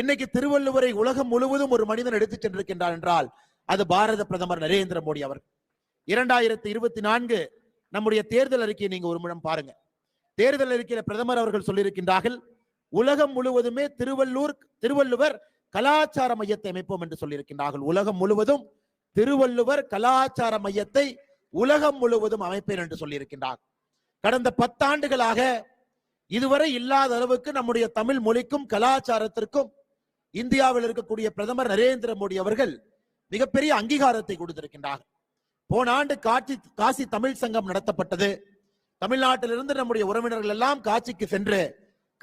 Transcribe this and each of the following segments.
இன்னைக்கு திருவள்ளுவரை உலகம் முழுவதும் ஒரு மனிதன் எடுத்துச் சென்றிருக்கின்றார் என்றால் அது பாரத பிரதமர் நரேந்திர மோடி அவர். இரண்டாயிரத்தி இருபத்தி நான்கு நம்முடைய தேர்தல் அறிக்கையை நீங்க ஒரு முடம் பாருங்க. தேர்தல் அறிக்கையில பிரதமர் அவர்கள் சொல்லியிருக்கின்றார்கள் உலகம் முழுவதுமே திருவள்ளூர் திருவள்ளுவர் கலாச்சார மையத்தை அமைப்போம் என்று சொல்லியிருக்கின்றார்கள். உலகம் முழுவதும் திருவள்ளுவர் கலாச்சார மையத்தை உலகம் முழுவதும் அமைப்பேன் என்று சொல்லியிருக்கின்றார். கடந்த பத்தாண்டுகளாக இதுவரை இல்லாத அளவுக்கு நம்முடைய தமிழ் மொழிக்கும் கலாச்சாரத்திற்கும் இந்தியாவில் இருக்கக்கூடிய பிரதமர் நரேந்திர மோடி அவர்கள் மிகப்பெரிய அங்கீகாரத்தை கொடுத்திருக்கின்றார். போன ஆண்டு காட்சி காசி தமிழ் சங்கம் நடத்தப்பட்டது. தமிழ்நாட்டிலிருந்து நம்முடைய உறவினர்கள் எல்லாம் காட்சிக்கு சென்று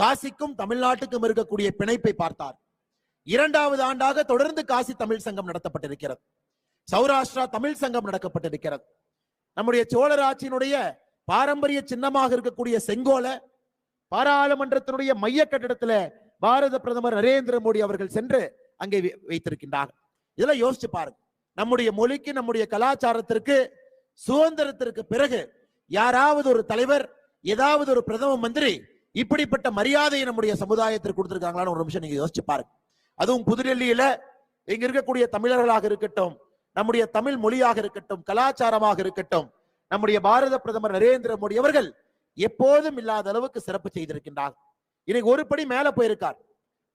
காசிக்கும் தமிழ்நாட்டுக்கும் இருக்கக்கூடிய பிணைப்பை பார்த்தார். இரண்டாவது ஆண்டாக தொடர்ந்து காசி தமிழ் சங்கம் நடத்தப்பட்டிருக்கிறது. சௌராஷ்டிரா தமிழ் சங்கம் நடக்கப்பட்டிருக்கிறது. நம்முடைய சோழர் ஆட்சியினுடைய பாரம்பரிய சின்னமாக இருக்கக்கூடிய செங்கோல பாராளுமன்றத்தினுடைய மைய கட்டிடத்துல பாரத பிரதமர் நரேந்திர மோடி அவர்கள் சென்று அங்கே வை- வைத்திருக்கின்றார். இதெல்லாம் யோசிச்சு பாருங்க. நம்முடைய மொழிக்கு நம்முடைய கலாச்சாரத்திற்கு சுதந்திரத்திற்கு பிறகு யாராவது ஒரு தலைவர் ஏதாவது ஒரு பிரதம மந்திரி இப்படிப்பட்ட மரியாதையை நம்முடைய சமுதாயத்திற்கு கொடுத்திருக்காங்களான்னு ஒரு நிமிஷம் நீங்க யோசிச்சு பாருங்க. அதுவும் புதுடெல்லியில இங்க இருக்கக்கூடிய தமிழர்களாக இருக்கட்டும் நம்முடைய தமிழ் மொழியாக இருக்கட்டும் கலாச்சாரமாக இருக்கட்டும் நம்முடைய பாரத பிரதமர் நரேந்திர மோடி அவர்கள் எப்போதும் இல்லாத அளவுக்கு சிறப்பு செய்திருக்கின்றார் இன்னைக்கு ஒரு படி மேல போயிருக்கார்.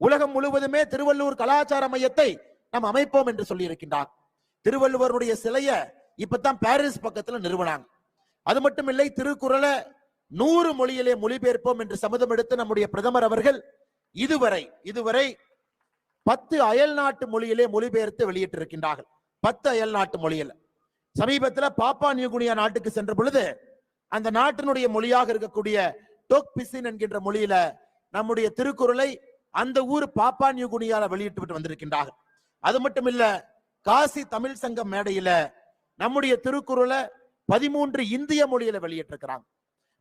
உலகம் முழுவதுமே திருவள்ளூர் கலாச்சார மையத்தை நாம் அமைப்போம் என்று சொல்லி இருக்கின்றார் திருவள்ளுவருடைய சிலைய இப்பதான் பாரிஸ் பக்கத்துல நிறுவனாங்க. அது மட்டும் இல்லை திருக்குறளை நூறு மொழியிலே மொழிபெயர்ப்போம் என்று சம்மதம் எடுத்து நம்முடைய பிரதமர் அவர்கள் இதுவரை இதுவரை பத்து அயல் நாட்டு மொழியிலே மொழிபெயர்த்து வெளியிட்டிருக்கின்றார்கள். பத்து அயல் நாட்டு மொழியில. சமீபத்துல பாப்பா நியூகுனியா நாட்டுக்கு சென்ற பொழுது அந்த நாட்டினுடைய மொழியாக இருக்கக்கூடிய டோக் பிசின் என்கின்ற மொழியில நம்முடைய திருக்குறளை அந்த ஊர் பாப்பா நியூகுனியால வெளியிட்டு விட்டு வந்திருக்கின்றார்கள். அது மட்டும் இல்ல காசி தமிழ் சங்கம் மேடையில நம்முடைய திருக்குறளை பதிமூன்று இந்திய மொழியில வெளியிட்டிருக்கிறாங்க.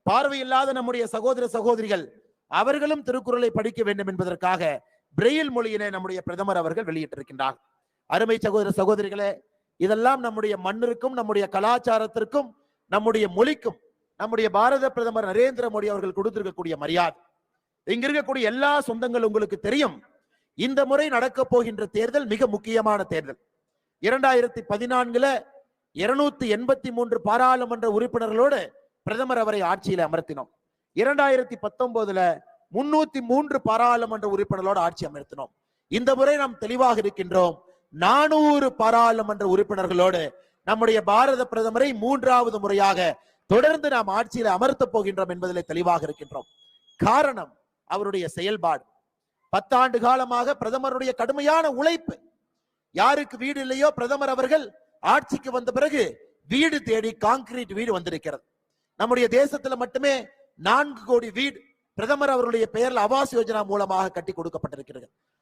பார்வையில்லாத நம்முடைய சகோதர சகோதரிகள் அவர்களும் திருக்குறளை படிக்க வேண்டும் என்பதற்காக பிரெயில் மொழியினை நம்முடைய பிரதமர் அவர்கள் வெளியிட்டிருக்கின்றார் அருமை சகோதர சகோதரிகளே இதெல்லாம் நம்முடைய மண்ணிற்கும் நம்முடைய கலாச்சாரத்திற்கும் நம்முடைய மொழிக்கும் நம்முடைய பாரத பிரதமர் நரேந்திர மோடி அவர்கள் கொடுத்திருக்கக்கூடிய மரியாதை. இங்க இருக்கக்கூடிய எல்லா சொந்தங்கள் உங்களுக்கு தெரியும். இந்த முறை நடக்க போகின்ற தேர்தல் மிக முக்கியமான தேர்தல். இரண்டாயிரத்தி பதினான்குல இருநூத்தி எண்பத்தி மூன்று பாராளுமன்ற உறுப்பினர்களோடு பிரதமர் அவரை ஆட்சியில அமர்த்தினோம். இரண்டாயிரத்தி பத்தொன்பதுல முன்னூத்தி மூன்று பாராளுமன்ற உறுப்பினர்களோடு ஆட்சி அமர்த்தினோம். இந்த முறை நாம் தெளிவாக இருக்கின்றோம். நானூறு பாராளுமன்ற உறுப்பினர்களோடு நம்முடைய பாரத பிரதமரை மூன்றாவது முறையாக தொடர்ந்து நாம் ஆட்சியில அமர்த்தப் போகின்றோம் என்பதில் தெளிவாக இருக்கின்றோம். காரணம் அவருடைய செயல்பாடு. பத்தாண்டு காலமாக பிரதமருடைய கடுமையான உழைப்பு. யாருக்கு வீடு இல்லையோ பிரதமர் அவர்கள் ஆட்சிக்கு வந்த பிறகு வீடு தேடி கான்கிரீட் வீடு வந்திருக்கிறது. நம்முடைய தேசத்துல மட்டுமே நான்கு கோடி வீடு பிரதமர் அவருடைய பெயரில் ஆவாஸ் யோஜனா மூலமாக கட்டி கொடுக்கப்பட்டிருக்கிறது.